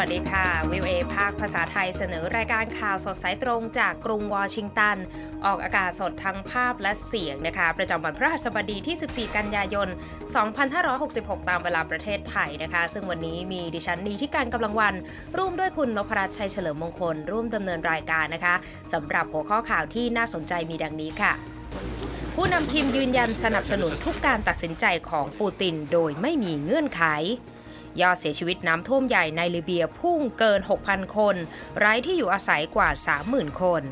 สวัสดีค่ะวิวเอภาคภาษาไทยเสนอรายการข่าวสดสายตรงจากกรุงวอชิงตัน ออกอากาศสดทั้งภาพและเสียงนะคะ ประจำวันพฤหัสบดีที่ 14 กันยายน 2566 ตามเวลาประเทศไทยนะคะ ซึ่งวันนี้มีดิฉันนีที่การกำลังวัน ร่วมด้วยคุณนพรัตน์ชัยเฉลิมมงคล ร่วมดำเนินรายการนะคะสำหรับหัวข้อข่าวที่น่าสนใจมีดังนี้ค่ะผู้นำทีมยืนยันสนับสนุนทุกการตัดสินใจของปูตินโดยไม่มีเงื่อนไข ยอดเสียชีวิตน้ำท่วมใหญ่ในลิเบียพุ่งเกิน 6,000 คน ไร้ที่อยู่อาศัยกว่า 30,000 คน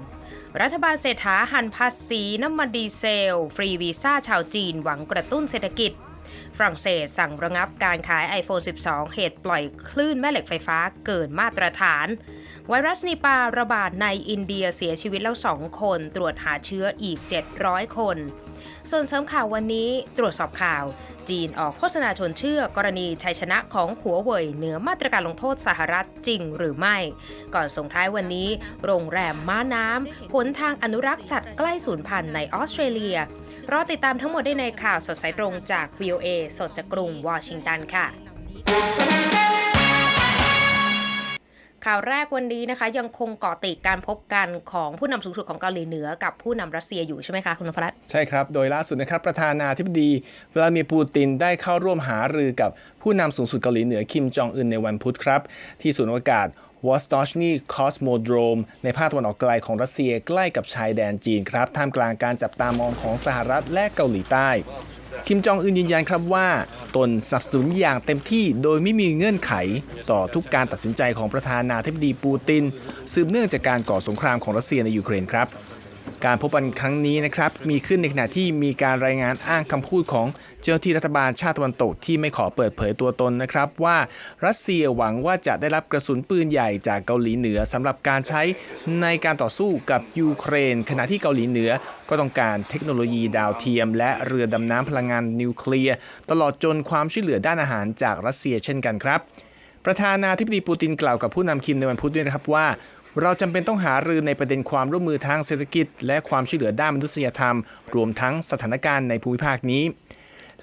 รัฐบาลเศรษฐาหันภาษีน้ำมันดีเซล ฟรีวีซ่าชาวจีนหวังกระตุ้นเศรษฐกิจฝรั่งเศสสั่งระงับการขาย iPhone 12 เหตุปล่อยคลื่นแม่เหล็กไฟฟ้าเกินมาตรฐาน ไวรัสนิปาระบาดในอินเดียเสียชีวิตแล้ว 2 คน ตรวจหาเชื้ออีก 700 คน ส่วนเสริมข่าววันนี้ตรวจสอบข่าว จีนออกโฆษณาชวนเชื่อกรณีชัยชนะของหัวเว่ยเหนือมาตรการลงโทษสหรัฐจริงหรือไม่ ก่อนส่งท้ายวันนี้ โรงแรมม้าน้ำหนทางอนุรักษ์สัตว์ใกล้สูญพันธุ์ในออสเตรเลียรอติดตามทั้งหมดได้ในข่าวสดสายตรงจาก VOA สดจากกรุงวอชิงตันค่ะ ข่าวแรกวันนี้นะคะ ยังคงเกาะติดการพบกันของผู้นำสูงสุดของเกาหลีเหนือกับผู้นำรัสเซียอยู่ใช่ไหมคะคุณนพรัตน์ใช่ครับ โดยล่าสุดนะครับประธานาธิบดีวลาดิมีร์ปูตินได้เข้าร่วมหารือกับผู้นำสูงสุดเกาหลีเหนือคิมจองอึนในวันพุธครับ ที่ศูนย์อวกาศวอสตอชนีคอสโมโดรมในภาคตะวันออกไกลของรัสเซียใกล้กับชายแดนจีนครับท่ามกลางการจับตามองของสหรัฐและเกาหลีใต้ คิมจองอึนยืนยันครับว่า ตนสนับสนุนอย่างเต็มที่โดยไม่มีเงื่อนไข ต่อทุกการตัดสินใจของประธานาธิบดีปูติน สืบเนื่องจากการก่อสงครามของรัสเซียในยูเครนครับ การพบกันครั้งนี้นะครับมีขึ้นในขณะที่มีการรายงานอ้างคำพูดของเจ้าหน้าที่รัฐบาลชาติตะวันตกที่ไม่ขอเปิดเผยตัวตนนะครับว่ารัสเซียหวังว่าจะได้รับกระสุนปืนใหญ่จากเกาหลีเหนือสำหรับการใช้ในการต่อสู้กับยูเครน ขณะที่เกาหลีเหนือก็ต้องการเทคโนโลยีดาวเทียม และเรือดำน้ำพลังงานนิวเคลียร์ตลอดจนความช่วยเหลือด้านอาหารจากรัสเซียเช่นกันครับประธานาธิบดีปูตินกล่าวกับผู้นำคิมในวันพุธด้วยนะครับว่า เราจำเป็นต้องหารือในประเด็นความร่วมมือทางเศรษฐกิจ และความช่วยเหลือด้านมนุษยธรรม รวมทั้งสถานการณ์ในภูมิภาคนี้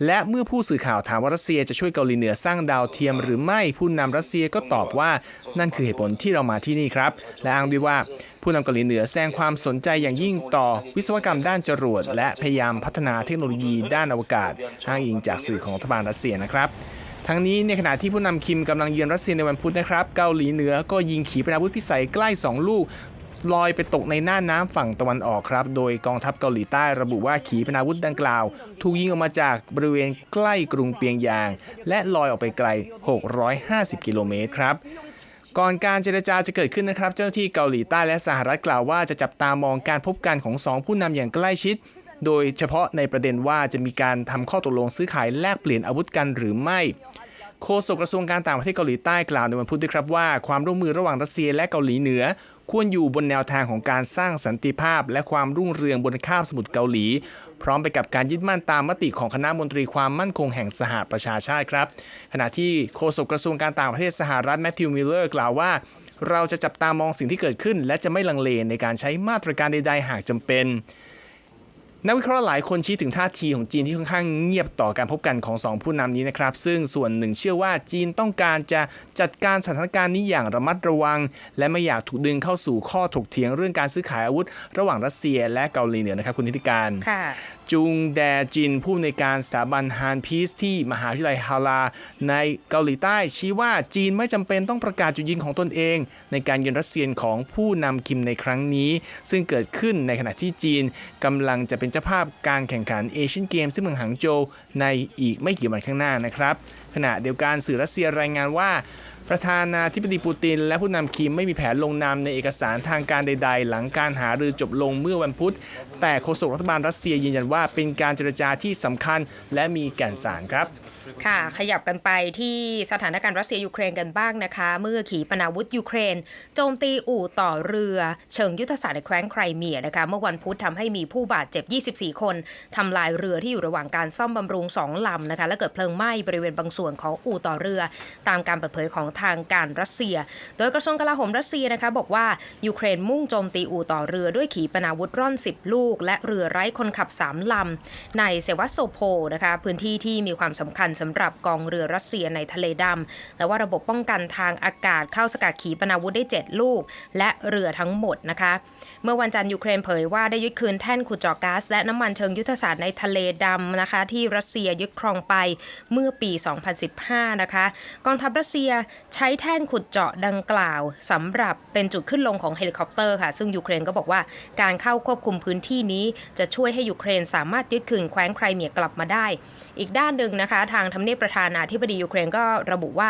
และเมื่อผู้สื่อข่าวถามว่ารัสเซียจะช่วยเกาหลีเหนือสร้างดาวเทียมหรือไม่ผู้นำรัสเซียก็ตอบว่านั่นคือเหตุผลที่เรามาที่นี่ครับ และอ้างด้วยว่าผู้นำเกาหลีเหนือแสดงความสนใจอย่างยิ่งต่อวิศวกรรมด้านจรวด และพยายามพัฒนาเทคโนโลยีด้านอวกาศอ้างอิงจากสื่อของรัฐบาลรัสเซียนะครับ ทั้งนี้ในขณะที่ผู้นำคิมกำลังเยือนรัสเซียในวันพุธนะครับ เกาหลีเหนือก็ยิงขีปนาวุธพิสัยใกล้ 2 ลูกลอยไปตกในน่านน้ำฝั่งตะวันออกครับ โดยกองทัพเกาหลีใต้ระบุว่าขีปนาวุธดังกล่าว ถูกยิงออกมาจากบริเวณใกล้กรุงเปียงยาง และลอยออกไปไกล 650 กิโลเมตรครับก่อนการเจรจาจะเกิดขึ้นนะครับ เจ้าหน้าที่เกาหลีใต้และสหรัฐกล่าวว่าจะจับตามองการพบกันของสองผู้นำอย่างใกล้ชิด โดยเฉพาะในประเด็นว่าจะมีการทำข้อตกลงซื้อขายแลกเปลี่ยนอาวุธกันหรือไม่โฆษกกระทรวงการต่างประเทศเกาหลีใต้กล่าวในวันพุธด้วยครับว่าความร่วมมือระหว่างรัสเซียและเกาหลีเหนือ ควรอยู่บนแนวทางของการสร้างสันติภาพ และความรุ่งเรืองบนคาบสมุทรเกาหลี พร้อมไปกับการยึดมั่นตามมติของคณะมนตรีความมั่นคงแห่งสหประชาชาติครับ ขณะที่โฆษกกระทรวงการต่างประเทศสหรัฐแมทธิวมิลเลอร์กล่าวว่า เราจะจับตามองสิ่งที่เกิดขึ้น และจะไม่ลังเลในการใช้มาตรการใดๆหากจำเป็น นักวิเคราะห์หลายคนชี้ถึงท่าทีของจีนที่ค่อนข้างเงียบต่อการพบกันของสองผู้นำนี้นะครับ ซึ่งส่วนหนึ่งเชื่อว่าจีนต้องการจะจัดการสถานการณ์นี้อย่างระมัดระวัง และไม่อยากถูกดึงเข้าสู่ข้อถกเถียงเรื่องการซื้อขายอาวุธ ระหว่างรัสเซียและเกาหลีเหนือนะครับคุณธิติการค่ะจุงแดจินผู้อำนวยการสถาบันฮานพีซที่มหาวิทยาลัยฮาลา ในเกาหลีใต้ชี้ว่าจีนไม่จำเป็นต้องประกาศจุดยืนของตนเอง ในการเยือนรัสเซียของผู้นำคิมในครั้งนี้ ซึ่งเกิดขึ้นในขณะที่จีนกำลังจะเป็นเจ้าภาพการแข่งขันเอเชียนเกมซึ่งเมืองหางโจวในอีกไม่กี่วันข้างหน้านะครับขณะเดียวกันสื่อรัสเซียรายงานว่าประธานาธิบดีปูติน และผู้นำคิมไม่มีแผนลงนามในเอกสารทางการใด ๆ หลังการหารือจบลงเมื่อวันพุธแต่โฆษกรัฐบาลรัสเซียยืนยันว่าเป็นการเจรจาที่สำคัญและมีแก่นสารครับ ค่ะ ขยับกันไปที่สถานการณ์รัสเซียยูเครนกันบ้างนะคะ เมื่อขีปนาวุธยูเครน โจมตีอู่ต่อเรือ เชิงยุทธศาสตร์ในแคว้นไครเมียนะคะ เมื่อวันพุธทำให้มีผู้บาดเจ็บ 24 คนทำลายเรือที่อยู่ระหว่างการซ่อมบำรุง2ลำนะคะ และเกิดเพลิงไหม้บริเวณบางส่วนของอู่ต่อเรือ ตามการเปิดเผยของทางการรัสเซีย โดยกระทรวงกลาโหมรัสเซียนะคะบอกว่ายูเครนมุ่งโจมตีอู่ต่อเรือด้วยขีปนาวุธร่อน 10 ลูกและเรือไร้คนขับ 3 ลำ ในเซวัสโซโพนะคะพื้นที่ที่มีความสำคัญสำหรับกองเรือรัสเซียในทะเลดำแต่ว่าระบบป้องกันทางอากาศเข้าสกัดขีปนาวุธได้ 7 ลูก และเรือทั้งหมดนะคะ เมื่อวันจันทร์ยูเครนเผยว่าได้ยึดคืนแท่นขุดเจาะก๊าซและน้ำมันเชิงยุทธศาสตร์ในทะเลดำนะคะ ที่รัสเซียยึดครองไปเมื่อปี 2015 นะคะกองทัพรัสเซียใช้แท่นขุดเจาะดังกล่าวสำหรับเป็นจุดขึ้นลงของเฮลิคอปเตอร์ค่ะ ซึ่งยูเครนก็บอกว่าการเข้าควบคุมพื้นที่นี้จะช่วยให้ยูเครนสามารถยึดคืนแคว้นไครเมียกลับมาได้ อีกด้านหนึ่งนะคะ ทางทำเนียบประธานาธิบดียูเครนก็ระบุว่า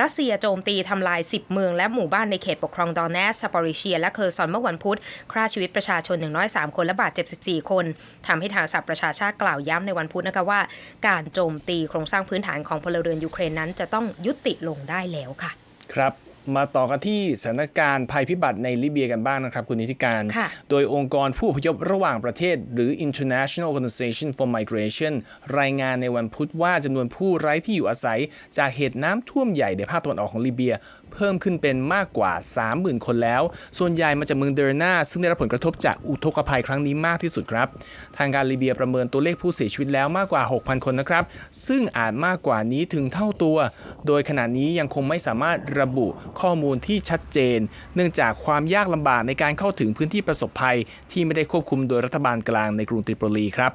รัสเซียโจมตีทำลาย 10 เมืองและหมู่บ้านในเขตปกครองดอนเนสซาปอริเชีย และเคอร์ซอนเมื่อวันพุธฆ่าชีวิตประชาชนอย่างน้อย 3 คนและบาดเจ็บ 14 คนทำให้ทางสหประชาชาติกล่าวย้ำในวันพุธนะคะว่า การโจมตีโครงสร้างพื้นฐานของพลเรือนยูเครนนั้นจะต้องยุติลงได้แล้วค่ะ ครับ มาต่อกันที่สถานการณ์ภัยพิบัติในลิเบียกันบ้างนะครับ คุณนิติการค่ะโดยองค์กรผู้อพยพระหว่างประเทศ หรือ International Organization for Migration รายงานในวันพุธว่าจำนวนผู้ไร้ที่อยู่อาศัย จากเหตุน้ำท่วมใหญ่ในภาคตะวันออกของลิเบีย เพิ่มขึ้นเป็นมากกว่า 30,000 คนแล้ว ส่วนใหญ่มาจากเมืองเดรนาซึ่งได้รับผลกระทบจากอุทกภัยครั้งนี้มากที่สุดครับ ทางการลิเบียประเมินตัวเลขผู้เสียชีวิตแล้วมากกว่า 6,000 คนนะครับ ซึ่งอาจมากกว่านี้ถึงเท่าตัว โดยขณะนี้ยังคงไม่สามารถระบุข้อมูลที่ชัดเจน เนื่องจากความยากลำบากในการเข้าถึงพื้นที่ประสบภัย ที่ไม่ได้ควบคุมโดยรัฐบาลกลางในกรุงตริโปลีครับ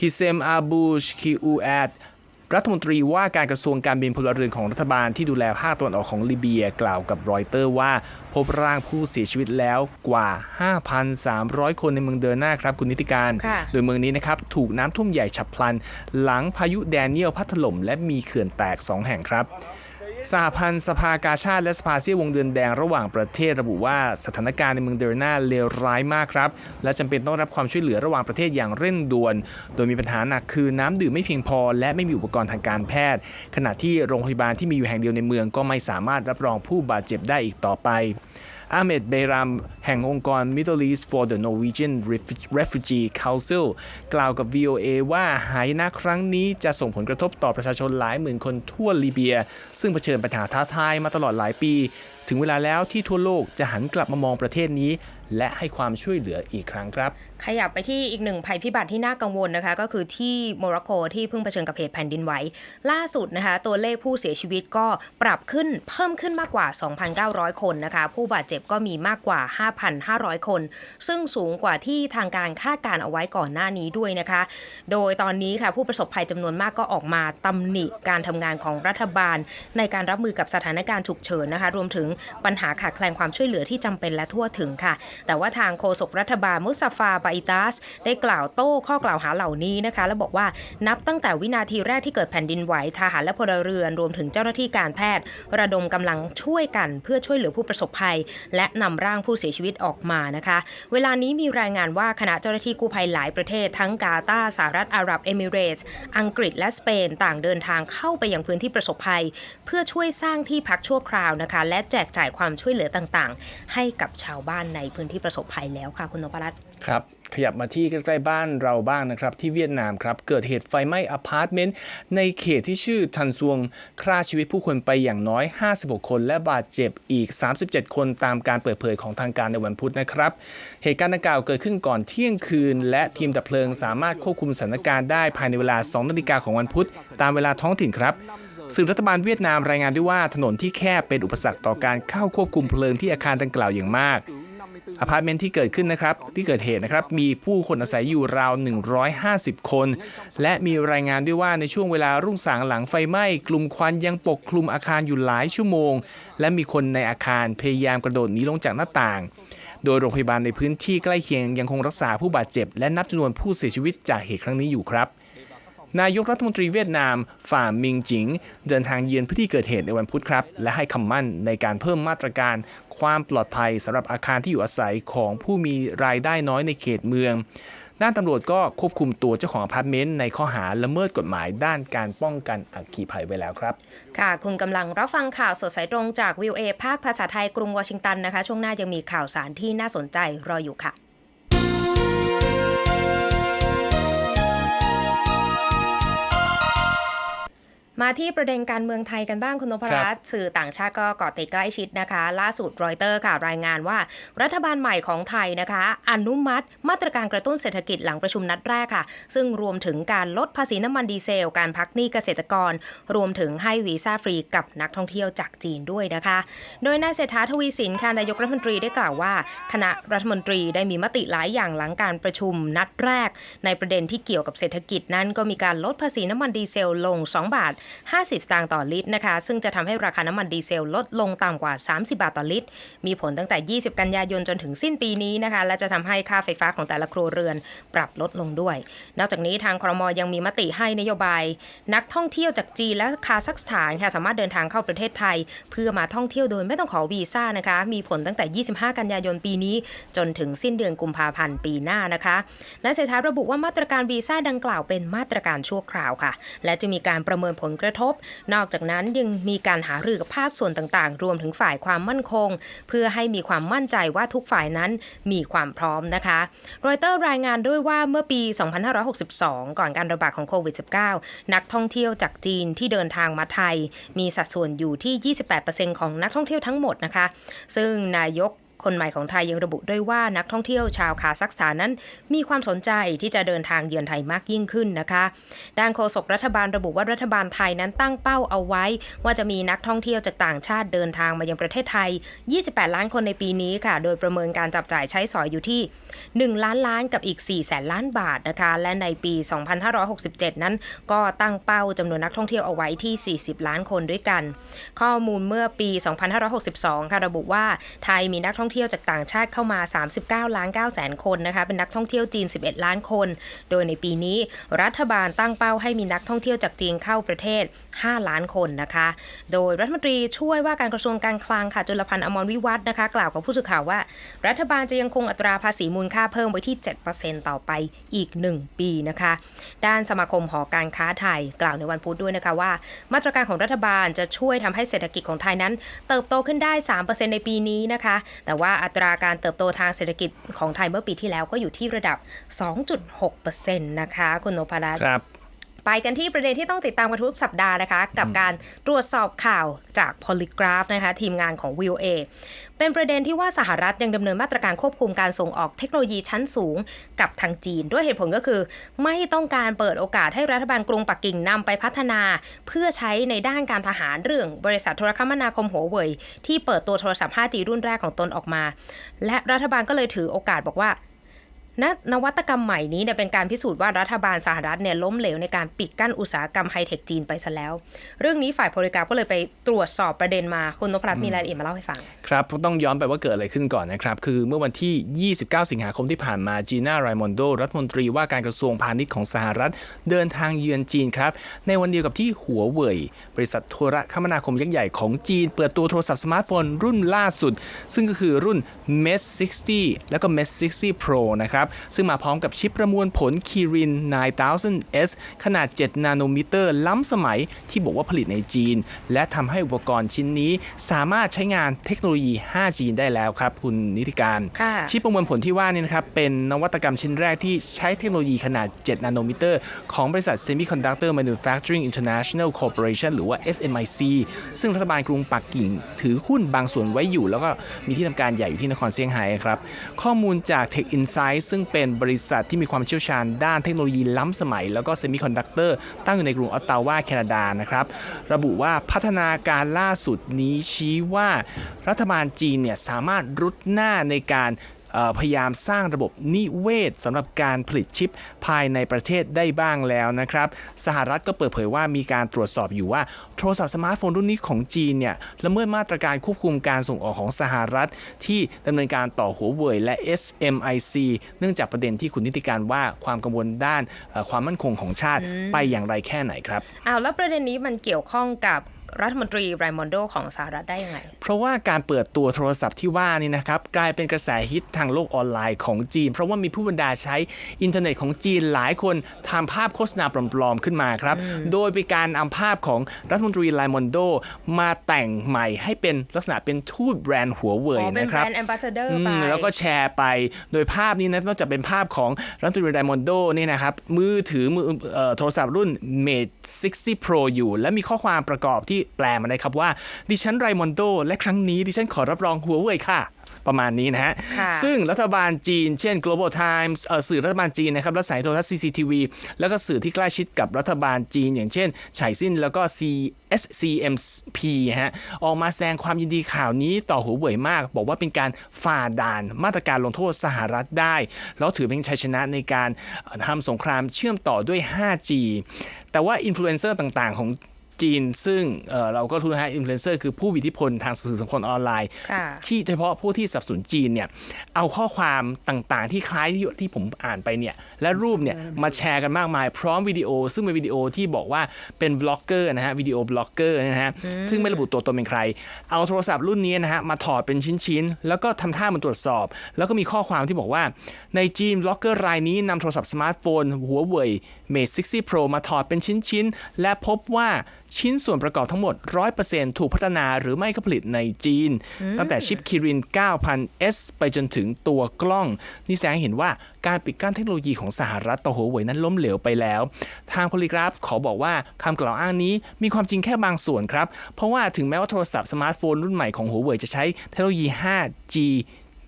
ฮิเซมอาบูชคิอูแอด รัฐมนตรีว่าการกระทรวงการบินพลเรือนของรัฐบาลที่ดูแลภาคตะวันออกของลิเบียกล่าวกับรอยเตอร์ว่า พบร่างผู้เสียชีวิตแล้วกว่า 5,300 คนในเมืองเดอร์นาครับคุณนิติการ โดยเมืองนี้นะครับถูกน้ำท่วมใหญ่ฉับพลัน หลังพายุแดเนียลพัดถล่มและมีเขื่อนแตก 2 แห่งครับ สหพันธ์สภากาชาติและสภาเซียวงเดือนแดงระหว่างประเทศระบุว่าสถานการณ์ในเมืองเดอร์นาเลวร้ายมากครับ และจำเป็นต้องรับความช่วยเหลือระหว่างประเทศอย่างเร่งด่วน โดยมีปัญหาหนักคือน้ำดื่มไม่เพียงพอ และไม่มีอุปกรณ์ทางการแพทย์ ขณะที่โรงพยาบาลที่มีอยู่แห่งเดียวในเมืองก็ไม่สามารถรับรองผู้บาดเจ็บได้อีกต่อไป อาเมดเบรามแห่งองค์กร Middle East for the Norwegian Refugee Council กล่าวกับ VOA ว่าหายนะครั้งนี้จะส่งผลกระทบต่อประชาชนหลายหมื่นคนทั่วลิเบีย ซึ่งเผชิญปัญหาท้าทายมาตลอดหลายปี ถึงเวลาแล้วที่ทั่วโลกจะหันกลับมามองประเทศนี้ และให้ความช่วยเหลืออีกครั้งครับ ขยับไปที่อีกหนึ่งภัยพิบัติที่น่ากังวลนะคะ ก็คือที่โมร็อกโกที่เพิ่งเผชิญกับเหตุแผ่นดินไหวล่าสุดนะคะ ตัวเลขผู้เสียชีวิตก็ปรับขึ้นเพิ่มขึ้นมากกว่า 2,900 คนนะคะ ผู้บาดเจ็บก็มีมากกว่า 5,500 คน ซึ่งสูงกว่าที่ทางการคาดการเอาไว้ก่อนหน้านี้ด้วยนะคะ โดยตอนนี้ค่ะผู้ประสบภัยจำนวนมากก็ออกมาตำหนิการทำงานของรัฐบาล ในการรับมือกับสถานการณ์ฉุกเฉินนะคะ รวมถึงปัญหาขาดแคลนความช่วยเหลือที่จำเป็นและทั่วถึงค่ะแต่ว่าทางโฆษกรัฐบาลมุสตาฟาบาอิตัสได้กล่าวโต้ข้อกล่าวหาเหล่านี้นะคะ และบอกว่านับตั้งแต่วินาทีแรกที่เกิดแผ่นดินไหวทหารและพลเรือนรวมถึงเจ้าหน้าที่การแพทย์ ระดมกำลังช่วยกันเพื่อช่วยเหลือผู้ประสบภัย และนำร่างผู้เสียชีวิตออกมานะคะ เวลานี้มีรายงานว่าคณะเจ้าหน้าที่กู้ภัยหลายประเทศ ทั้งกาตาร์สหรัฐอาหรับเอมิเรตส์อังกฤษและสเปนต่างเดินทางเข้าไปยังพื้นที่ประสบภัย เพื่อช่วยสร้างที่พักชั่วคราวนะคะ และแจกจ่ายความช่วยเหลือต่างๆ ให้กับชาวบ้านในพื้นที่ประสบภัยแล้วค่ะคุณนพรัตน์ครับขยับมาที่ใกล้ๆบ้านเราบ้างนะครับ ที่เวียดนามครับเกิดเหตุไฟไหม้อพาร์ตเมนต์ในเขตที่ชื่อทันซวงฆ่าชีวิตผู้คนไปอย่างน้อย 56 คน และบาดเจ็บอีก 37 คนตามการเปิดเผยของทางการในวันพุธนะครับ เหตุการณ์ดังกล่าวเกิดขึ้นก่อนเที่ยงคืน และทีมดับเพลิงสามารถควบคุมสถานการณ์ได้ภายในเวลา 2 นาฬิกาของวันพุธ ตามเวลาท้องถิ่นครับสื่อรัฐบาลเวียดนามรายงานด้วยว่าถนนที่แคบเป็นอุปสรรคต่อการเข้าควบคุมเพลิงที่อาคารดังกล่าวอย่างมาก อพาร์ตเมนต์ที่เกิดขึ้นนะครับที่เกิดเหตุนะครับมีผู้คนอาศัยอยู่ราว 150 คน และมีรายงานด้วยว่าในช่วงเวลารุ่งสางหลังไฟไหม้กลุ่มควันยังปกคลุมอาคารอยู่หลายชั่วโมง และมีคนในอาคารพยายามกระโดดหนีลงจากหน้าต่าง โดยโรงพยาบาลในพื้นที่ใกล้เคียงยังคงรักษาผู้บาดเจ็บ และนับจำนวนผู้เสียชีวิตจากเหตุครั้งนี้อยู่ครับ นายกรัฐมนตรีเวียดนามฝ่ามิงจิง เดินทางเยือนพื้นที่เกิดเหตุในวันพุธครับ และให้คำมั่นในการเพิ่มมาตรการ ความปลอดภัยสำหรับอาคารที่อยู่อาศัยของผู้มีรายได้น้อยในเขตเมือง ด้านตำรวจก็ควบคุมตัวเจ้าของอพาร์ตเมนต์ในข้อหาละเมิดกฎหมายด้านการป้องกันอัคคีภัยไว้แล้วครับ ค่ะ คุณกำลังรับฟังข่าวสดสายตรงจากวิวเอภาคภาษาไทยกรุงวอชิงตันนะคะ ช่วงหน้ายังมีข่าวสารที่น่าสนใจรออยู่ค่ะ มาที่ประเด็นการเมืองไทยกันบ้างคุณนพรัตน์สื่อต่างชาติก็เกาะติดใกล้ชิดนะคะ ล่าสุดรอยเตอร์ค่ะรายงานว่า รัฐบาลใหม่ของไทยนะคะ อนุมัติ มาตรการกระตุ้นเศรษฐกิจหลังประชุมนัดแรกค่ะ ซึ่งรวมถึงการลดภาษีน้ำมันดีเซล การพักหนี้เกษตรกร รวมถึงให้วีซ่าฟรีกับนักท่องเที่ยวจากจีนด้วยนะคะ โดยนายเศรษฐาทวีสินค่ะนายกรัฐมนตรีได้กล่าวว่า คณะรัฐมนตรีได้มีมติหลายอย่างหลังการประชุมนัดแรก ในประเด็นที่เกี่ยวกับเศรษฐกิจนั้นก็มีการลดภาษีน้ำมันดีเซลลง 2 บาท50 สตางค์ต่อลิตรนะคะ ซึ่งจะทำให้ราคาน้ำมันดีเซลลดลงต่ำกว่า 30 บาทต่อลิตร มีผลตั้งแต่ 20 กันยายนจนถึงสิ้นปีนี้นะคะ และจะทำให้ค่าไฟฟ้าของแต่ละครัวเรือนปรับลดลงด้วย นอกจากนี้ทางครมยังมีมติให้นโยบาย นักท่องเที่ยวจากจีนและคาซัคสถานค่ะสามารถเดินทางเข้าประเทศไทย เพื่อมาท่องเที่ยวโดยไม่ต้องขอวีซ่านะคะ มีผลตั้งแต่ 25 กันยายนปีนี้ จนถึงสิ้นเดือนกุมภาพันธ์ปีหน้านะคะนายเศรษฐาระบุว่ามาตรการวีซ่าดังกล่าวเป็นมาตรการชั่วคราวค่ะ และจะมีการประเมินผลกระทบ นอกจากนั้นยังมีการหารือกับภาคส่วนต่างๆ รวมถึงฝ่ายความมั่นคง เพื่อให้มีความมั่นใจว่าทุกฝ่ายนั้นมีความพร้อมนะคะรอยเตอร์รายงานด้วยว่าเมื่อปี 2562 ก่อนการระบาดของโควิด -19 นักท่องเที่ยวจากจีนที่เดินทางมาไทย มีสัดส่วนอยู่ที่ 28%ของนักท่องเที่ยวทั้งหมดนะคะ ซึ่งนายก คนใหม่ของไทยยังระบุด้วยว่านักท่องเที่ยวชาวคาซัคสถานนั้น มีความสนใจที่จะเดินทางเยือนไทยมากยิ่งขึ้นนะคะ ด้านโฆษกรัฐบาลระบุว่ารัฐบาลไทยนั้นตั้งเป้าเอาไว้ ว่าจะมีนักท่องเที่ยวจากต่างชาติเดินทางมายังประเทศไทย 28 ล้านคนในปีนี้ค่ะ โดยประเมินการจับจ่ายใช้สอยอยู่ที่ 1 ล้านล้านกับอีก 4 แสนล้านบาทนะคะ และในปี 2567 นั้น ก็ตั้งเป้าจำนวนนักท่องเที่ยวเอาไว้ที่ 40 ล้านคนด้วยกัน ข้อมูลเมื่อปี 2562 ค่ะระบุว่าไทยมีนักท่ององเที่ยวจากต่างชาติเข้ามา 39ล้าน9แสนคนนะคะ เป็นนักท่องเที่ยวจีน 11 ล้านคน โดยในปีนี้รัฐบาลตั้งเป้าให้มีนักท่องเที่ยวจากจีนเข้าประเทศ 5 ล้านคนนะคะ โดยรัฐมนตรีช่วยว่าการกระทรวงการคลังค่ะจุลพันธ์อมรวิวัฒน์นะคะ กล่าวกับผู้สื่อข่าวว่า รัฐบาลจะยังคงอัตราภาษีมูลค่าเพิ่มไว้ที่ 7%ต่อไปอีก 1 ปีนะคะ ด้านสมาคมหอการค้าไทยกล่าวในวันพุธด้วยนะคะว่า มาตรการของรัฐบาลจะช่วยทำให้เศรษฐกิจของไทยนั้น เติบโตขึ้นได้ 3%ในปีนี้นะคะ แต่ว่าอัตราการเติบโตทางเศรษฐกิจของไทยเมื่อปีที่แล้วก็อยู่ที่ระดับ 2.6%นะคะ คุณนพรัตน์ครับ ไปกันที่ประเด็นที่ต้องติดตามกันทุกสัปดาห์นะคะ กับการตรวจสอบข่าวจาก Polygraph นะคะ ทีมงานของ VOA เป็นประเด็นที่ว่าสหรัฐยังดำเนินมาตรการควบคุมการส่งออกเทคโนโลยีชั้นสูงกับทางจีน ด้วยเหตุผลก็คือ ไม่ต้องการเปิดโอกาสให้รัฐบาลกรุงปักกิ่งนำไปพัฒนา เพื่อใช้ในด้านการทหารเรื่องบริษัทโทรคมนาคมหัวเว่ยที่เปิดตัวโทรศัพท์ 5G รุ่นแรกของตนออกมา และรัฐบาลก็เลยถือโอกาสบอกว่า นนวัตกรรมใหม่นี้เนี่ยเป็นการพิสูจน์ว่ารัฐบาลสหรัฐเนี่ยล้มเหลวในการปิดกั้นอุตสาหกรรมไฮเทคจีนไปซะแล้ว เรื่องนี้ฝ่ายโพลิกราฟก็เลยไปตรวจสอบประเด็นมาคุณนพรัตน์มีรายละเอียดมาเล่าให้ฟัง ครับ ต้องย้อนไปว่าเกิดอะไรขึ้นก่อนนะครับ คือเมื่อวันที่ 29 สิงหาคมที่ผ่านมาจีน่าไรมอนโดรัฐมนตรีว่าการกระทรวงพาณิชย์ของสหรัฐ เดินทางเยือนจีนครับในวันเดียวกับที่หัวเว่ยบริษัทโทรคมนาคมยักษ์ใหญ่ของจีน เปิดตัวโทรศัพท์สมาร์ทโฟนรุ่นล่าสุด ซึ่งก็คือรุ่น Mate 60 แล้วก็ Mate 60 Pro นะครับซึ่งมาพร้อมกับชิปประมวลผล Kirin 9000S ขนาด 7 นาโนมิเตอร์ ล้ำสมัยที่บอกว่าผลิตในจีน และทำให้อุปกรณ์ชิ้นนี้สามารถใช้งานเทคโนโลยี 5G ได้แล้วครับ คุณนิติการค่ะชิปประมวลผลที่ว่านี่นะครับ เป็นนวัตกรรมชิ้นแรกที่ใช้เทคโนโลยีขนาด 7 นาโนมิเตอร์ ของบริษัท Semiconductor Manufacturing International Corporation หรือว่า SMIC ซึ่งรัฐบาลกรุงปักกิ่ง ถือหุ้นบางส่วนไว้อยู่ แล้วก็มีที่ทำการใหญ่อยู่ที่นครเซี่ยงไฮ้ครับข้อมูลจาก Tech Insight ซึ่งึ่งเป็นบริษัทที่มีความเชี่ยวชาญด้านเทคโนโลยีล้ำสมัย แล้วก็เซมิคอนดักเตอร์ตั้งอยู่ในกรุงออตตาวาแคนาดานะครับ ระบุว่าพัฒนาการล่าสุดนี้ชี้ว่า รัฐบาลจีนเนี่ยสามารถรุดหน้าในการ พยายามสร้างระบบนิเวศสำหรับการผลิตชิปภายในประเทศได้บ้างแล้วนะครับ สหรัฐก็เปิดเผยว่ามีการตรวจสอบอยู่ว่าโทรศัพท์สมาร์ทโฟนรุ่นนี้ของจีนเนี่ยละเมิดมาตรการควบคุมการส่งออกของสหรัฐ ที่ดำเนินการต่อหัวเว่ยและ SMIC เนื่องจากประเด็นที่คุณนิติการว่าความกังวลด้านเอ่อความมั่นคงของชาติไปอย่างไรแค่ไหนครับอ้าวแล้วประเด็นนี้มันเกี่ยวข้องกับ รัฐมนตรีไรมอนโดของสหรัฐได้ยังไง เพราะว่าการเปิดตัวโทรศัพท์ที่ว่านี่นะครับ กลายเป็นกระแสฮิตทางโลกออนไลน์ของจีน เพราะว่ามีผู้บรรดาใช้อินเทอร์เน็ตของจีนหลายคนทำภาพโฆษณาปลอมๆขึ้นมาครับ โดยเป็นการเอาภาพของรัฐมนตรีไลมอนโดมาแต่งใหม่ให้เป็นลักษณะเป็นทูตแบรนด์หัวเว่ยอ๋อเป็นนะแบครรับนด์แอมบาสเดอร์อืไปมแล้วก็แชร์ไป โดยภาพนี้นะนอกจากเป็นภาพของรัตตุรีไดมอนโดนี่นะครับมือถือมือเอ่อโทรศัพท์รุ่น Mate 60 Pro อยู่ และมีข้อความประกอบที่แปลมาได้ครับว่า ดิฉันไรมอนโดและครั้งนี้ดิฉันขอรับรองหัวเว่ยค่ะประมาณนี้นะฮะค่ะซึ่งรัฐบาลจีน เช่น Global Times เอ่อสื่อรัฐบาลจีนนะครับ และสายโทรทัศน์ CCTV แล้วก็สื่อที่ใกล้ชิดกับรัฐบาลจีน อย่างเช่นไฉซินแล้วก็ CSCMP ฮะ ออกมาแสดงความยินดีข่าวนี้ต่อหัวเว่ยมาก บอกว่าเป็นการฝ่าด่านมาตรการลงโทษสหรัฐได้ แล้วถือเป็นชัยชนะในการเอ่อทำสงครามเชื่อมต่อด้วย 5G แต่ว่าอินฟลูเอนเซอร์ต่างๆ ของ จีน ซึ่งเอ่อเราก็รู้นะฮะอินฟลูเอนเซอร์คือผู้มีอิทธิพลทางสื่อสังคมออนไลน์ค่ะที่โดยเฉพาะผู้ที่สนับสนุนจีนเนี่ยเอาข้อความต่างๆ ที่คล้ายที่ที่ผมอ่านไปเนี่ยและรูปเนี่ยมาแชร์กันมากมาย พร้อมวิดีโอ ซึ่งเป็นวิดีโอที่บอกว่าเป็นบล็อกเกอร์นะฮะวิดีโอบล็อกเกอร์นะฮะซึ่งไม่ระบุตัวตนเป็นใคร เอาโทรศัพท์รุ่นนี้นะฮะมาถอดเป็นชิ้นๆ แล้วก็ทำท่ามันตรวจสอบ แล้วก็มีข้อความที่บอกว่าในจีนบล็อกเกอร์รายนี้นำโทรศัพท์สมาร์ทโฟนหัวเว่ย Mate 60 Pro มาถอดเป็นชิ้นๆ และพบว่าชิ้นส่วนประกอบทั้งหมด 100%ถูกพัฒนาหรือไม่ก็ผลิตในจีน ตั้งแต่ชิปคิริน 9000S ไปจนถึงตัวกล้อง นี่แสดงให้เห็นว่าการปิดกั้นเทคโนโลยีของสหรัฐต่อหัวเว่ยนั้นล้มเหลวไปแล้ว ทางโพลิกราฟขอบอกว่าคำกล่าวอ้างนี้มีความจริงแค่บางส่วนครับ เพราะว่าถึงแม้ว่าโทรศัพท์สมาร์ทโฟนรุ่นใหม่ของหัวเว่ยจะใช้เทคโนโลยี 5G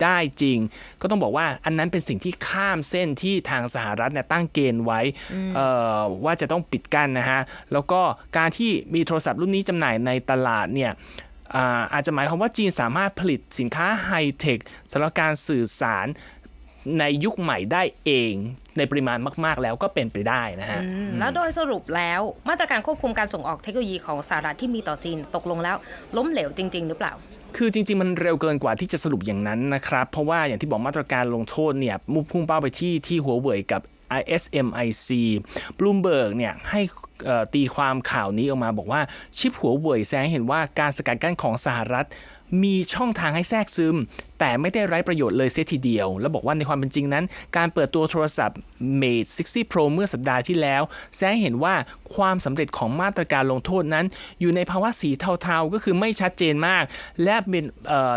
ได้จริง ก็ต้องบอกว่าอันนั้นเป็นสิ่งที่ข้ามเส้นที่ทางสหรัฐเนี่ยตั้งเกณฑ์ไว้เอ่อว่าจะต้องปิดกั้นนะฮะ แล้วก็การที่มีโทรศัพท์รุ่นนี้จำหน่ายในตลาดเนี่ยอ่าอาจจะหมายความว่าจีนสามารถผลิตสินค้าไฮเทคสำหรับการสื่อสารในยุคใหม่ได้เองในปริมาณมาก ๆ แล้วก็เป็นไปได้นะฮะอืมแล้วโดยสรุปแล้วมาตรการควบคุมการส่งออกเทคโนโลยีของสหรัฐที่มีต่อจีนตกลงแล้วล้มเหลวจริง ๆ หรือเปล่า คือจริง ๆ มันเร็วเกินกว่าที่จะสรุปอย่างนั้นนะครับ เพราะว่าอย่างที่บอกมาตรการลงโทษเนี่ยมุ่งพุ่งเป้าไปที่ที่หัวเว่ยกับ ISMIC Bloomberg เนี่ยให้ตีความข่าวนี้ออกมาบอกว่าชิปหัวเว่ยแสดงให้เห็นว่าการสกัดกั้นของสหรัฐ มีช่องทางให้แทรกซึม แต่ไม่ได้ไร้ประโยชน์เลยเสียทีเดียว แล้วบอกว่าในความเป็นจริงนั้น การเปิดตัวโทรศัพท์ Mate 60 Pro เมื่อสัปดาห์ที่แล้ว แสดงเห็นว่าความสำเร็จของมาตรการลงโทษนั้น อยู่ในภาวะสีเทาๆ ก็คือไม่ชัดเจนมาก และเป็น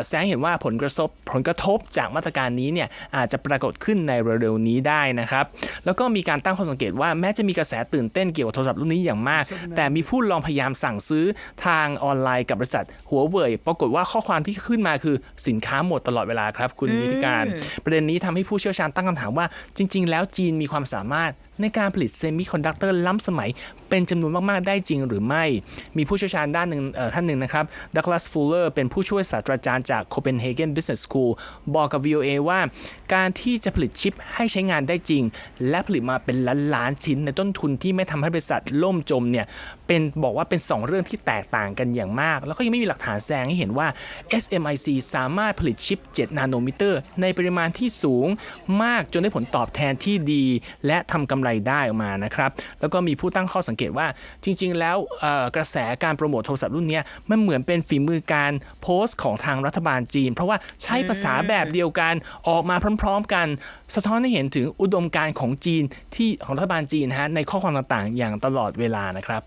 แสดงเห็นว่าผลกระทบผลกระทบจากมาตรการนี้เนี่ยอาจจะปรากฏขึ้นในเร็วๆนี้ได้นะครับ แล้วก็มีการตั้งข้อสังเกตว่าแม้จะมีกระแสตื่นเต้นเกี่ยวกับโทรศัพท์รุ่นนี้อย่างมาก แต่มีผู้ลองพยายามสั่งซื้อทางออนไลน์กับบริษัทหัวเว่ยปรากฏว่าข้อความที่ขึ้นมาคือสินค้าหมดตลอดเวลาครับ คุณนิติการ ประเด็นนี้ทำให้ผู้เชี่ยวชาญตั้งคำถามว่าจริง ๆ แล้วจีนมีความสามารถในการผลิตเซมิคอนดักเตอร์ล้ำสมัยเป็นจำนวนมาก ๆ ได้จริงหรือไม่ มีผู้เชี่ยวชาญด้านหนึ่งท่านหนึ่งนะครับดักลาสฟูลเลอร์เป็นผู้ช่วยศาสตราจารย์จาก Copenhagen Business School บอกกับ VOA ว่า การที่จะผลิตชิปให้ใช้งานได้จริง และผลิตมาเป็นล้านๆชิ้นในต้นทุนที่ไม่ทำให้บริษัทล่มจมเนี่ยเป็นบอกว่าเป็น 2 เรื่องที่แตกต่างกันอย่างมาก แล้วก็ยังไม่มีหลักฐานแสดงให้เห็นว่า SMIC สามารถผลิตชิป 7 นาโนมิเตอร์ ในปริมาณที่สูงมากจนได้ผลตอบแทนที่ดี และทำกำไรได้ออกมานะครับ แล้วก็มีผู้ตั้งข้อสังเกตว่าจริง ๆ แล้วกระแสการโปรโมทโทรศัพท์รุ่นนี้มันเหมือนเป็นฝีมือการโพสต์ของทางรัฐบาลจีน เพราะว่าใช้ภาษาแบบเดียวกันออกมาพร้อม ๆ กัน สะท้อนให้เห็นถึงอุดมการณ์ของจีนที่ของรัฐบาลจีนฮะในข้อความต่างๆ อย่างตลอดเวลานะครับ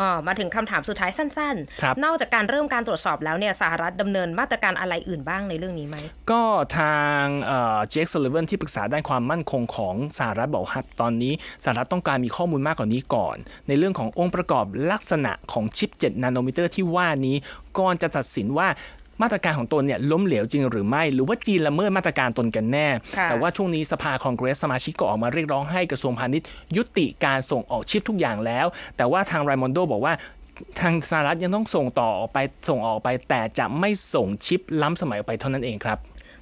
อ๋อมาถึงคำถามสุดท้ายสั้นครับๆนอกจากการเริ่มการตรวจสอบแล้วเนี่ยสหรัฐดำเนินมาตรการอะไรอื่นบ้างในเรื่องนี้ไหม ก็ทางเจคซัลลิเวนที่ปรึกษาด้านความมั่นคงของสหรัฐบอกว่าตอนนี้สหรัฐต้องการมีข้อมูลมากกว่านี้ก่อน ในเรื่องขององค์ประกอบลักษณะของชิป 7 นาโนมิเตอร์ที่ว่านี้ก่อนจะตัดสินว่า มาตรการของตนเนี่ยล้มเหลวจริงหรือไม่ หรือว่าจีนละเมิดมาตรการตนกันแน่ค่ะแต่ว่าช่วงนี้สภาคองเกรสสมาชิกก็ออกมาเรียกร้องให้กระทรวงพาณิชย์ ยุติการส่งออกชิปทุกอย่างแล้ว แต่ว่าทางไรมอนโดบอกว่าทางสหรัฐยังต้องส่งต่อออกไปส่งออกไป แต่จะไม่ส่งชิปล้ำสมัยออกไปเท่านั้นเองครับ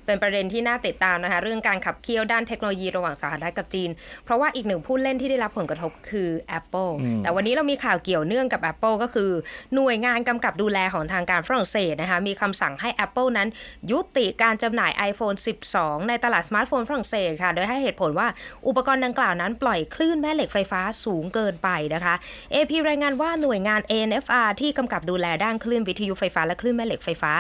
เป็นประเด็นที่น่าติดตามนะคะ เรื่องการขับเคี่ยวด้านเทคโนโลยีระหว่างสหรัฐกับจีน เพราะว่าอีกหนึ่งผู้เล่นที่ได้รับผลกระทบคือ Apple อืมแต่วันนี้เรามีข่าวเกี่ยวเนื่องกับ Apple ก็คือหน่วยงานกำกับดูแลของทางการฝรั่งเศสนะคะมีคำสั่งให้ Apple นั้น ยุติการจำหน่าย iPhone 12 ในตลาดสมาร์ทโฟนฝรั่งเศสค่ะ โดยให้เหตุผลว่าอุปกรณ์ดังกล่าวนั้นปล่อยคลื่นแม่เหล็กไฟฟ้าสูงเกินไปนะคะ AP รายงานว่าหน่วยงาน ANFR ที่กำกับดูแลด้านคลื่นวิทยุไฟฟ้าและคลื่นแม่เหล็กไฟฟ้า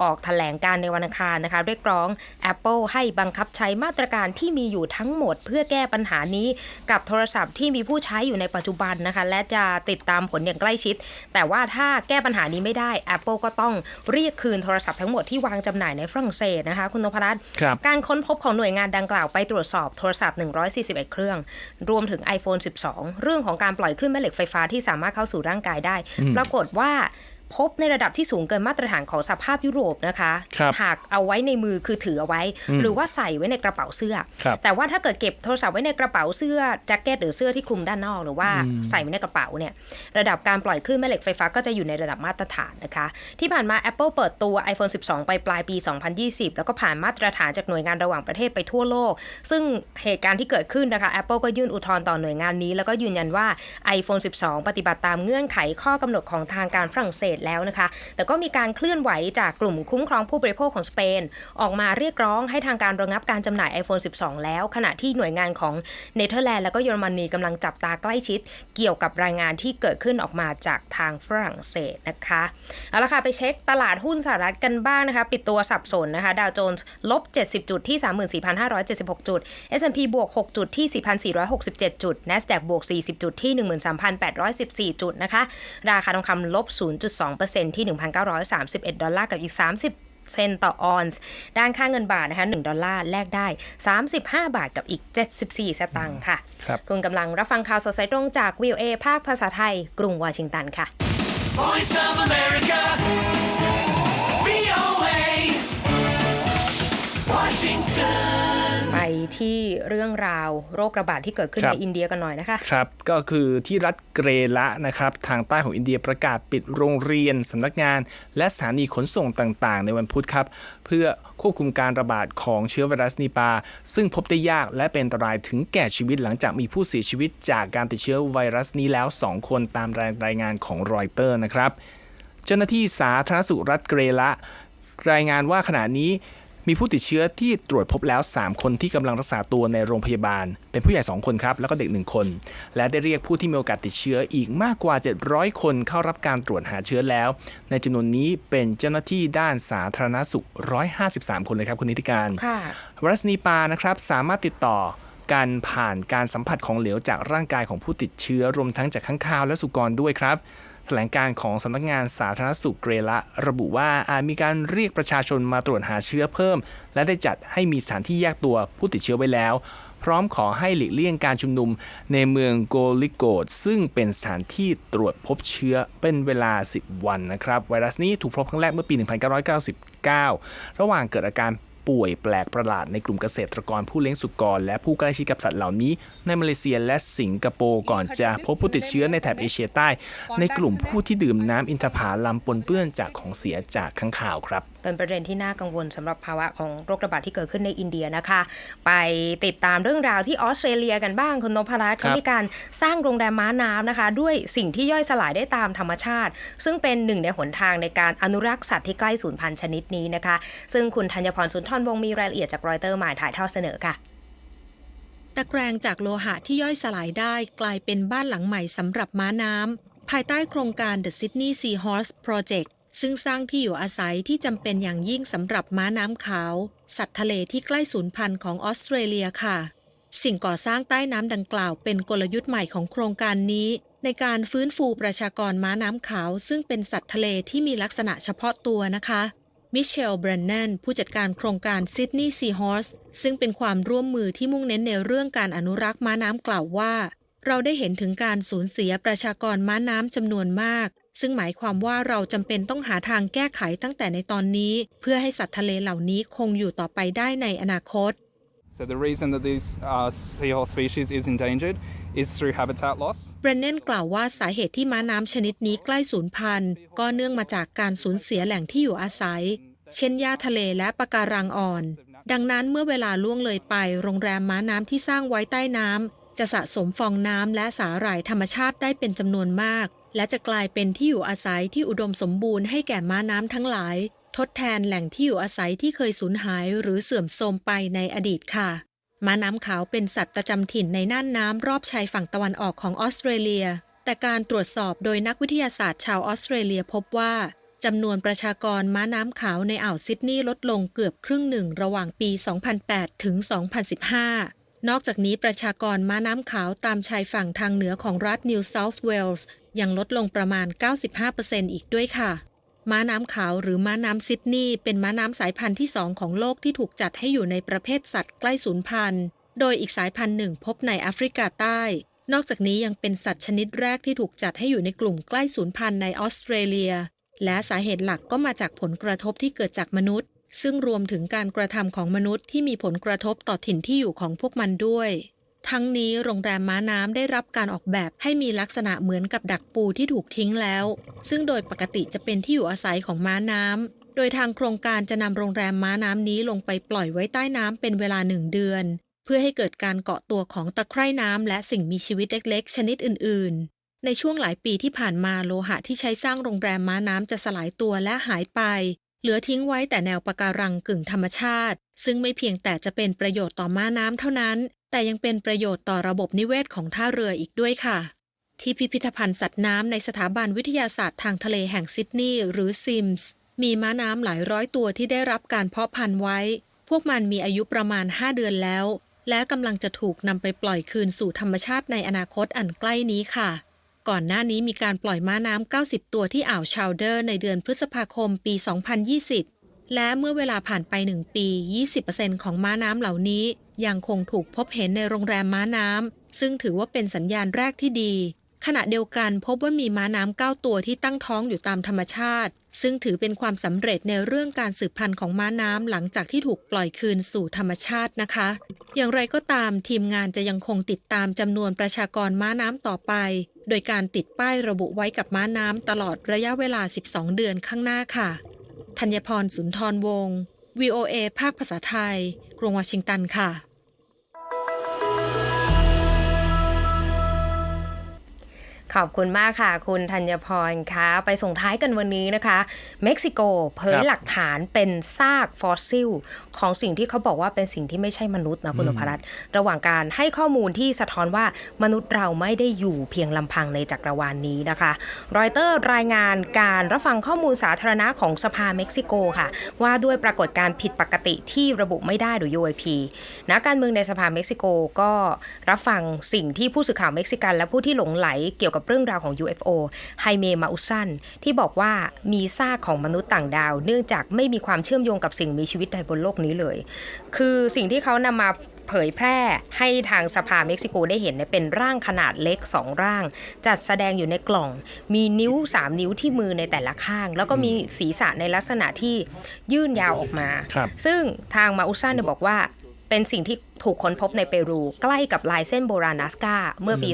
ออกแถลงการในวันอังคารนะคะเรียกร้อง Apple ให้บังคับใช้มาตรการที่มีอยู่ทั้งหมด เพื่อแก้ปัญหานี้กับโทรศัพท์ที่มีผู้ใช้อยู่ในปัจจุบันนะคะ และจะติดตามผลอย่างใกล้ชิด แต่ว่าถ้าแก้ปัญหานี้ไม่ได้ Apple ก็ต้องเรียกคืนโทรศัพท์ทั้งหมดที่วางจำหน่ายในฝรั่งเศสนะคะคุณนพรัตน์ครับการค้นพบของหน่วยงานดังกล่าวไปตรวจสอบโทรศัพท์ 141 เครื่อง รวมถึง iPhone 12 เรื่องของการปล่อยคลื่นแม่เหล็กไฟฟ้าที่สามารถเข้าสู่ร่างกายได้ ปรากฏว่า พบในระดับที่สูงเกินมาตรฐานของสภาพยุโรปนะคะครับหากเอาไว้ในมือคือถือเอาไว้อืมหรือว่าใส่ไว้ในกระเป๋าเสื้อครับแต่ว่าถ้าเกิดเก็บโทรศัพท์ไว้ในกระเป๋าเสื้อแจ็คเก็ตหรือเสื้อที่คลุมด้านนอก หรือว่าอืมใส่ไว้ในกระเป๋าเนี่ยระดับการปล่อยคลื่นแม่เหล็กไฟฟ้าก็จะอยู่ในระดับมาตรฐานนะคะ ที่ผ่านมา Apple เปิดตัว iPhone 12 ไปปลายปี 2020 แล้วก็ผ่านมาตรฐานจากหน่วยงานระหว่างประเทศไปทั่วโลก ซึ่งเหตุการณ์ที่เกิดขึ้นนะคะ Apple ก็ยื่นอุทธรณ์ต่อหน่วยงานนี้ แล้วก็ยืนยันว่า iPhone 12 ปฏิบัติตามเงื่อนไขข้อกำหนดของทางการฝรั่งเศสแล้วนะคะ แต่ก็มีการเคลื่อนไหวจากกลุ่มคุ้มครองผู้บริโภคของสเปน ออกมาเรียกร้องให้ทางการระงับการจำหน่าย iPhone 12 แล้ว ขณะที่หน่วยงานของเนเธอร์แลนด์และก็เยอรมนีกำลังจับตาใกล้ชิด เกี่ยวกับรายงานที่เกิดขึ้นออกมาจากทางฝรั่งเศสนะคะเอาละค่ะไปเช็คตลาดหุ้นสหรัฐกันบ้างนะคะปิดตัวสับสนนะคะดาวโจนส์ลบ 70 จุดที่ 34,576 จุด S&P บวก 6 จุดที่ 4,467 จุด NASDAQ บวก 40 จุดที่ 13,814 จุดนะคะราคาทองคำลบ 0.2ที่ 1,931 ดอลลาร์กับอีก 30 เซนต์ต่อออนซ์ ด้านค่าเงินบาทนะคะ1ดอลลาร์แลกได้ 35 บาทกับอีก 74 สตางค์ค่ะครับคุณกำลังรับฟังข่าวสดสายตรงจากวิวเอภาคภาษาไทย กรุงวอชิงตันค่ะ Voice of America. VOA. Washington. ไปที่เรื่องราวโรคระบาดที่เกิดขึ้นครับในอินเดียกันหน่อยนะคะ ครับ ก็คือที่รัฐเกรละนะครับ ทางใต้ของอินเดียประกาศปิดโรงเรียนสำนักงาน และสถานีขนส่งต่างๆ ในวันพุธครับ เพื่อควบคุมการระบาดของเชื้อไวรัสนีปา ซึ่งพบได้ยากและเป็นอันตรายถึงแก่ชีวิตหลังจากมีผู้เสียชีวิตจากการติดเชื้อไวรัสนี้แล้ว 2 คนตามรายงานของรอยเตอร์นะครับ เจ้าหน้าที่สาธารณสุขรัฐเกรละรายงานว่าขณะนี้ มีผู้ติดเชื้อที่ตรวจพบแล้ว 3 คนที่กำลังรักษาตัวในโรงพยาบาล เป็นผู้ใหญ่ 2 คนครับ แล้วก็เด็ก 1 คน และได้เรียกผู้ที่มีโอกาสติดเชื้ออีกมากกว่า 700 คนเข้ารับการตรวจหาเชื้อแล้ว ในจำนวนนี้เป็นเจ้าหน้าที่ด้านสาธารณสุข 153 คนเลยครับคุณนิติการค่ะไวรัสนีปานะครับสามารถติดต่อการผ่านการสัมผัสของเหลวจากร่างกายของผู้ติดเชื้อรวมทั้งจากข้างคาวและสุกรด้วยครับ แถลงการของสำนักงานสาธารณสุขเกรละ ระบุว่าอาจมีการเรียกประชาชนมาตรวจหาเชื้อเพิ่ม และได้จัดให้มีสถานที่แยกตัวผู้ติดเชื้อไว้แล้ว พร้อมขอให้หลีกเลี่ยงการชุมนุมในเมืองโกลิโกดซึ่งเป็นสถานที่ตรวจพบเชื้อเป็นเวลา 10 วันนะครับ ไวรัสนี้ถูกพบครั้งแรกเมื่อปี 1999 ระหว่างเกิดอาการ ป่วยแปลกประหลาดในกลุ่มเกษตรกรผู้เลี้ยงสุกร และผู้ใกล้ชิดกับสัตว์เหล่านี้ ในมาเลเซียและสิงคโปร์ก่อนจะพบผู้ติดเชื้อในแถบเอเชียใต้ ในกลุ่มผู้ที่ดื่มน้ำอินทผลัมปนเปื้อนจากของเสียจากข้างข่าวครับ เป็นประเด็นที่น่ากังวลสำหรับภาวะของโรคระบาดที่เกิดขึ้นในอินเดียนะคะ ไปติดตามเรื่องราวที่ออสเตรเลียกันบ้างคุณนพรัตน์เขามีการสร้างโรงแรมม้าน้ำนะคะ ด้วยสิ่งที่ย่อยสลายได้ตามธรรมชาติ ซึ่งเป็นหนึ่งในหนทางในการอนุรักษ์สัตว์ที่ใกล้สูญพันธุ์ชนิดนี้นะคะ ซึ่งคุณธัญพรสุนทรวงศ์มีรายละเอียดจากรอยเตอร์มาถ่ายทอดเสนอค่ะตะแกรงจากโลหะที่ย่อยสลายได้กลายเป็นบ้านหลังใหม่สำหรับม้าน้ำภายใต้โครงการ The Sydney Seahorse Project ซึ่งสร้างที่อยู่อาศัยที่จำเป็นอย่างยิ่งสำหรับม้าน้ำขาว สัตว์ทะเลที่ใกล้สูญพันธุ์ของออสเตรเลียค่ะ สิ่งก่อสร้างใต้น้ำดังกล่าวเป็นกลยุทธ์ใหม่ของโครงการนี้ ในการฟื้นฟูประชากรม้าน้ำขาว ซึ่งเป็นสัตว์ทะเลที่มีลักษณะเฉพาะตัวนะคะมิเชลแบรนนันผู้จัดการโครงการ Sydney Seahorse ซึ่งเป็นความร่วมมือที่มุ่งเน้นในเรื่องการอนุรักษ์ม้าน้ำกล่าวว่า เราได้เห็นถึงการสูญเสียประชากรม้าน้ำจำนวนมาก ซึ่งหมายความว่าเราจำเป็นต้องหาทางแก้ไขตั้งแต่ในตอนนี้ เพื่อให้สัตว์ทะเลเหล่านี้คงอยู่ต่อไปได้ในอนาคต So the reason that this uh, seahorse species is endangered is through habitat loss. เบรนเนนกล่าวว่าสาเหตุที่ม้าน้ำชนิดนี้ใกล้สูญพันธุ์ ก็เนื่องมาจากการสูญเสียแหล่งที่อยู่อาศัย เช่นหญ้าทะเลและปะการังอ่อน ดังนั้นเมื่อเวลาล่วงเลยไป โรงแรมม้าน้ำที่สร้างไว้ใต้น้ำจะสะสมฟองน้ำและสาหร่ายธรรมชาติได้เป็นจำนวนมาก และจะกลายเป็นที่อยู่อาศัยที่อุดมสมบูรณ์ให้แก่ม้าน้ำทั้งหลาย ทดแทนแหล่งที่อยู่อาศัยที่เคยสูญหายหรือเสื่อมโทรมไปในอดีตค่ะ ม้าน้ำขาวเป็นสัตว์ประจำถิ่นในน่านน้ำรอบชายฝั่งตะวันออกของออสเตรเลีย แต่การตรวจสอบโดยนักวิทยาศาสตร์ชาวออสเตรเลียพบว่าจำนวนประชากรม้าน้ำขาวในอ่าวซิดนีย์ลดลงเกือบครึ่งหนึ่งระหว่างปี 2008 ถึง 2015 นอกจากนี้ประชากรม้าน้ำขาวตามชายฝั่งทางเหนือของรัฐนิวเซาท์เวลส์ยังลดลงประมาณ 95%อีกด้วยค่ะ ม้าน้ำขาวหรือม้าน้ำซิดนีย์เป็นม้าน้ำสายพันธุ์ที่สองของโลกที่ถูกจัดให้อยู่ในประเภทสัตว์ใกล้สูญพันธุ์ โดยอีกสายพันธุ์หนึ่งพบในแอฟริกาใต้ นอกจากนี้ยังเป็นสัตว์ชนิดแรกที่ถูกจัดให้อยู่ในกลุ่มใกล้สูญพันธุ์ในออสเตรเลีย และสาเหตุหลักก็มาจากผลกระทบที่เกิดจากมนุษย์ ซึ่งรวมถึงการกระทำของมนุษย์ที่มีผลกระทบต่อถิ่นที่อยู่ของพวกมันด้วย ทั้งนี้โรงแรมม้าน้ำได้รับการออกแบบให้มีลักษณะเหมือนกับดักปูที่ถูกทิ้งแล้ว ซึ่งโดยปกติจะเป็นที่อยู่อาศัยของม้าน้ำโดยทางโครงการจะนำโรงแรมม้าน้ำนี้ลงไปปล่อยไว้ใต้น้ำเป็นเวลาหนึ่งเดือน เพื่อให้เกิดการเกาะตัวของตะไคร่น้ำและสิ่งมีชีวิตเล็กๆ ชนิดอื่น ๆ ในช่วงหลายปีที่ผ่านมาโลหะที่ใช้สร้างโรงแรมม้าน้ำจะสลายตัวและหายไป เหลือทิ้งไว้แต่แนวปะการังกึ่งธรรมชาติ ซึ่งไม่เพียงแต่จะเป็นประโยชน์ต่อม้าน้ำเท่านั้น แต่ยังเป็นประโยชน์ต่อระบบนิเวศของท่าเรืออีกด้วยค่ะ ที่พิพิธภัณฑ์สัตว์น้ำในสถาบันวิทยาศาสตร์ทางทะเลแห่งซิดนีย์หรือซิมส์มีม้าน้ำหลายร้อยตัวที่ได้รับการเพาะพันธุ์ไว้ พวกมันมีอายุประมาณ 5 เดือนแล้ว และกำลังจะถูกนำไปปล่อยคืนสู่ธรรมชาติในอนาคตอันใกล้นี้ค่ะ ก่อนหน้านี้มีการปล่อยม้าน้ำ 90 ตัวที่อ่าวชาวเดอร์ในเดือนพฤษภาคมปี 2020 และเมื่อเวลาผ่านไป 1 ปี 20%ของม้าน้ำเหล่านี้ ยังคงถูกพบเห็นในโรงแรมม้าน้ำ ซึ่งถือว่าเป็นสัญญาณแรกที่ดี ขณะเดียวกันพบว่ามีม้าน้ำ 9 ตัวที่ตั้งท้องอยู่ตามธรรมชาติ ซึ่งถือเป็นความสำเร็จในเรื่องการสืบพันธุ์ของม้าน้ำหลังจากที่ถูกปล่อยคืนสู่ธรรมชาตินะคะ อย่างไรก็ตามทีมงานจะยังคงติดตามจำนวนประชากรม้าน้ำต่อไป โดยการติดป้ายระบุไว้กับม้าน้ำตลอดระยะเวลา 12 เดือนข้างหน้าค่ะ ธัญพรสุนทรวงศ์ VOA ภาคภาษาไทย กรุงวอชิงตันค่ะ ขอบคุณมากค่ะ คุณธัญพรคะไปส่งท้ายกันวันนี้นะคะ เม็กซิโกเผยครับหลักฐานเป็นซากฟอสซิล ของสิ่งที่เขาบอกว่าเป็นสิ่งที่ไม่ใช่มนุษย์นะคุณอือมภรัตน์ระหว่างการให้ข้อมูลที่สะท้อนว่ามนุษย์เราไม่ได้อยู่เพียงลำพังในจักรวาลนนี้นะคะ รอยเตอร์รายงานการรับฟังข้อมูลสาธารณะของสภาเม็กซิโกค่ะ ว่าด้วยปรากฏการณ์ผิดปกติที่ระบุไม่ได้หรือ UAP นักการเมืองในสภาเม็กซิโกก็รับฟังสิ่งที่ผู้สื่อข่าวเม็กซิกัน และผู้ที่หลงไหลเกี่ยวกับเรื่องราวของ UFO ไฮเมมาอุซันที่บอกว่ามีซากของมนุษย์ต่างดาว เนื่องจากไม่มีความเชื่อมโยงกับสิ่งมีชีวิตใดบนโลกนี้เลย คือสิ่งที่เขานำมาเผยแพร่ให้ทางสภาเม็กซิโกได้เห็นเนี่ยเป็นร่างขนาดเล็ก 2 ร่าง จัดแสดงอยู่ในกล่อง มีนิ้ว 3 นิ้วที่มือในแต่ละข้าง แล้วก็มีศีรษะในลักษณะที่ยื่นยาวออกมาครับซึ่งทางมาอุซันเนี่ยบอกว่าเป็นสิ่งที่ถูกค้นพบในเปรูใกล้กับลายเส้นโบราณนัสกาเมื่อปี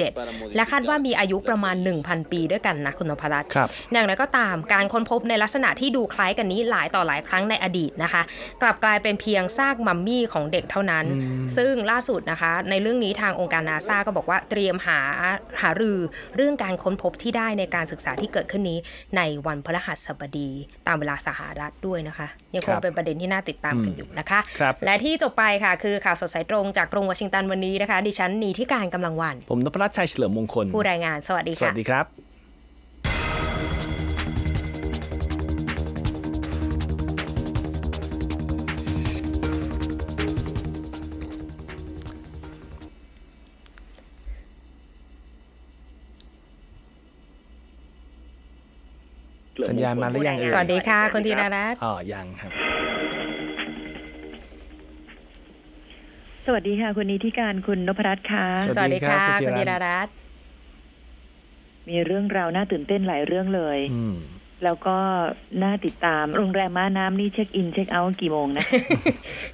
2017 และคาดว่ามีอายุประมาณ 1,000 ปีด้วยกันนะคุณนพรัตน์ครับอย่างไรก็ตามการค้นพบในลักษณะที่ดูคล้ายกันนี้หลายต่อหลายครั้งในอดีตนะคะ กลับกลายเป็นเพียงซากมัมมี่ของเด็กเท่านั้นอืมซึ่งล่าสุดนะคะ ในเรื่องนี้ทางองค์การนาซาก็บอกว่าเตรียมหาหารือเรื่องการค้นพบที่ได้ในการศึกษาที่เกิดขึ้นนี้ในวันพฤหัสบดี ตามเวลาสหรัฐด้วยนะคะ ยังคงเป็นประเด็นที่น่าติดตามกันอยู่นะคะครับและที่จบไปค่ะคือข่าวสดสายตรงจากกรุงวอชิงตันวันนี้นะคะ ดิฉันนีที่การกำลังวัน ผมนพรัชชัยเฉลิมมงคล ผู้รายงาน สวัสดีสค่ะวัสดีครับสัญญาณมาหรือยังเอ่ยสวัสดีค่ะคุณธีรรัตน์อ๋อยังครับ สวัสดีค่ะ คุณนิธิการคุณนพรัตน์ค่ะสสวัวัสสดีดีครัค่ะบคุณคุณธีธีรรรัตน์รัตน์มีเรื่องราวน่าตื่นเต้นหลายเรื่องเลยอืมแล้วก็น่าติดตามโรงแรมม้าน้ำนี่เช็คอินเช็คเอาท์กี่โมงนะ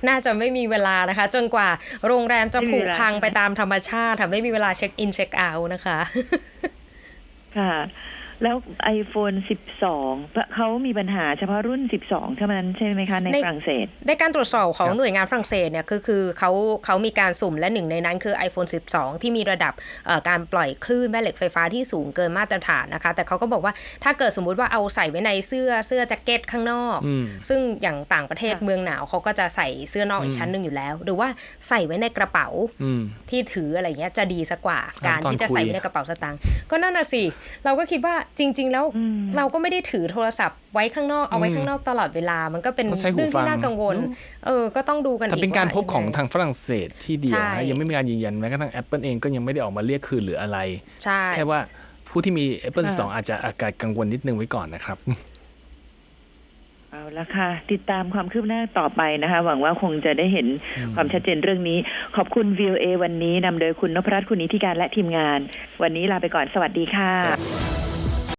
น่าจะไม่มีเวลานะคะ จนกว่าโรงแรมจะไม่มีผุเวลาพังไปตามธรรมชาติค่ะไม่มีเวลาเช็คอินเช็คเอาท์นะคะ ค่ะ แล้ว iPhone 12เขามีปัญหาเฉพาะรุ่น 12 เท่านั้นใช่ไหมคะ ในในฝรั่งเศส ในการตรวจสอบของครับหน่วยงานฝรั่งเศสเนี่ยคือคือเขาเขามีการสุ่มและหนึ่งในนั้นคือ iPhone 12 ที่มีระดับเอ่อการปล่อยคลื่นแม่เหล็กไฟฟ้าที่สูงเกินมาตรฐานนะคะ แต่เขาก็บอกว่าถ้าเกิดสมมุติว่าเอาใส่ไว้ในเสื้อเสื้อแจ็คเก็ตข้างนอกอืมซึ่งอย่างต่างประเทศค่ะเมืองหนาวเขาก็จะใส่เสื้อนอกอีอืกมชั้นหนึ่งอยู่แล้ว หรือว่าใส่ไว้ในกระเป๋าอืมที่ถืออะไรเงี้ยจะดีสักกว่าอ่าการตอนที่จะคุยใส่ไว้ในกระเป๋าสตางค์ก็นั่นน่ะสิเราก็คิดว่าจริง ๆ แล้วอืมเราก็ไม่ได้ถือโทรศัพท์ไว้ข้างนอกเอาไว้ข้างนอกตลอดเวลา มันก็เป็นต้องใช้หูเรื่องฟัที่งน่ากังวลเนอะเออ ก็ต้องดูกันแต่อีกเป็นการว่พบของยังไงทางฝรั่งเศสที่เดียวใช่นะยังไม่มีการยืนยันแม้กระทั่ง Apple เองก็ยังไม่ได้ออกมาเรียกคืนหรืออะไรใช่แค่ว่าผู้ที่มี Apple ค่ะ12 อาจจะอาการกังวลนิดนึงไว้ก่อนนะครับเอาละค่ะ ติดตามความคืบหน้าต่อไปนะคะ หวังว่าคงจะได้เห็นอืมความชัดเจนเรื่องนี้ ขอบคุณ VOA วันนี้นำโดยคุณนพรัตน์คุณนิติการและทีมงาน วันนี้ลาไปก่อนสวัสดีค่ะสวัสดี